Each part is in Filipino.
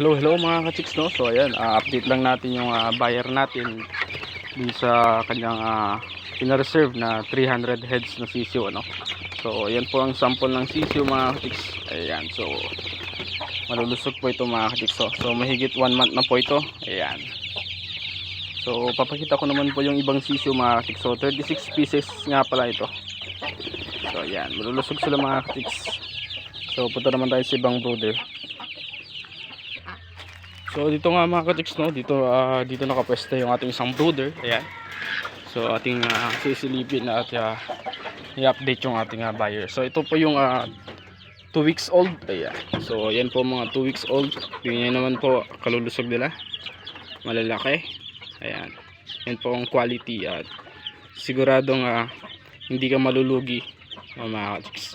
hello, hello mga ka-chicks no. So ayan, ah, update lang natin yung ah, buyer natin dun sa kanyang uh, pinareserve na 300 heads na sisiyo ano. So ayan po ang sample ng sisiyo mga ka-chicks. Ayan, so malulusog po ito mga ka-chicks. So, so mahigit 1 month na po ito. Ayan. So papakita ko naman po yung ibang sisiyo mga ka-chicks. So 36 pieces nga pala ito. So ayan, malulusog sila mga ka-chicks. So punta naman tayo sa ibang brooder. So dito nga mga katiks no, dito ah, dito nakapwesto yung ating isang brooder. Ayan. So ating ah, sisilipin at ah, i-update yung ating ah, buyer. So ito po yung 2 weeks old. Ayan. So ayan po mga 2 weeks old. Tingnan naman po kalulusog nila. Malalaki. Ayan. Yan po ang quality at siguradong ah, hindi ka malulugi oh, mga katiks.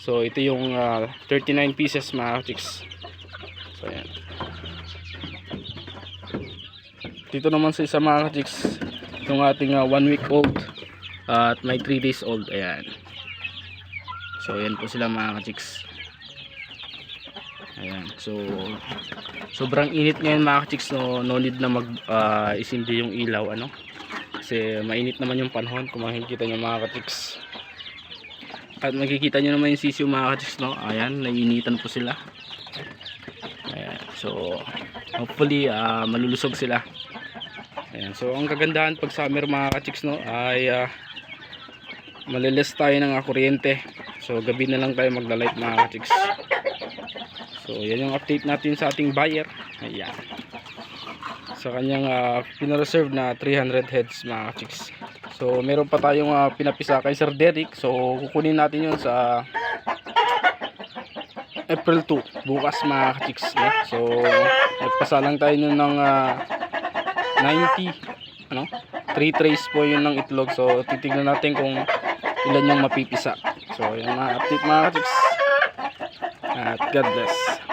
So ito yung ah, 39 pieces mga katiks. So ayan. Dito naman sa isa mga ka-chicks, yung ating 1 week old at may 3 days old. Ayan. So ayan po sila mga ka-chicks. Ayan. So sobrang init ngayon mga ka-chicks no, no need na mag ah, isindi yung ilaw ano. Kasi mainit naman yung panahon kung makikita nyo mga ka-chicks. At makikita nyo naman yung sisiyo mga ka-chicks no. Ayan, naiinitan po sila. So hopefully ah, malulusog sila. Ayan. So ang kagandahan pag summer mga ka-chicks no ay uh, malilis tayo ng ah, kuryente. So gabi na lang tayo magla-light mga ka-chicks. So yan yung update natin sa ating buyer. Ayan. Sa kanyang uh, pinareserve na 300 heads mga ka-chicks. So meron pa tayong ah, pinapisa kay Sir Derek. So kukunin natin yun sa April 2 bukas mga ka-chicks no? So nagpasa lang tayo nun ng ah, 90 ano? 3 trays po yun ng itlog. So titignan natin kung ilan yung mapipisa. So yung mga update mga katiks at God bless